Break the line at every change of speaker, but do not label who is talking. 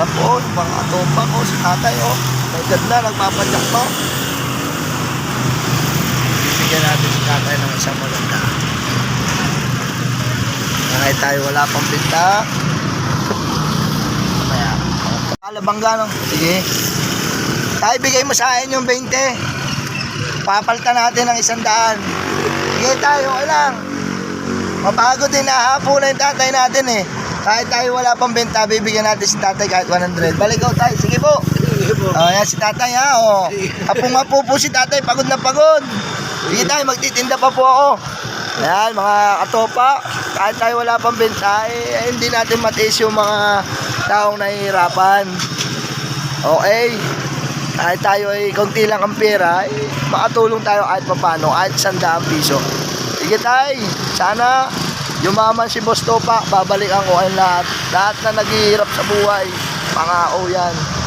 Yan po, yung mga atomba ko, si tatay, oh. May na, nagpapadyak pa. Bibigyan natin si tatay ng isang maganda. Kahit tayo wala pang binta. Kaya, alabangga, no? Sige. Tayo, bigay mo sa akin yung 20. Papalitan natin ng isang daan. Sige tayo, okay lang. Mapagod din na hapo na yung tatay natin eh. Kahit tayo wala pang benta, bibigyan natin si tatay kahit 100. Balik ko tayo, sige po. Oh, yan si tatay ha, oh. Apong-apo po si tatay, pagod na pagod. Sige tayo, magtitinda pa po ako. Yan, mga katopa, kahit tayo wala pang benta, eh, eh, hindi natin matiis yung mga taong nahihirapan. Okay. Kahit tayo ay konti lang ang pera, eh, makatulong tayo kahit papano, kahit sandaang piso. Sige tay, sana yumaman si Boss Topa, babalikan ko ang lahat. Lahat na naghihirap sa buhay, pangako yan.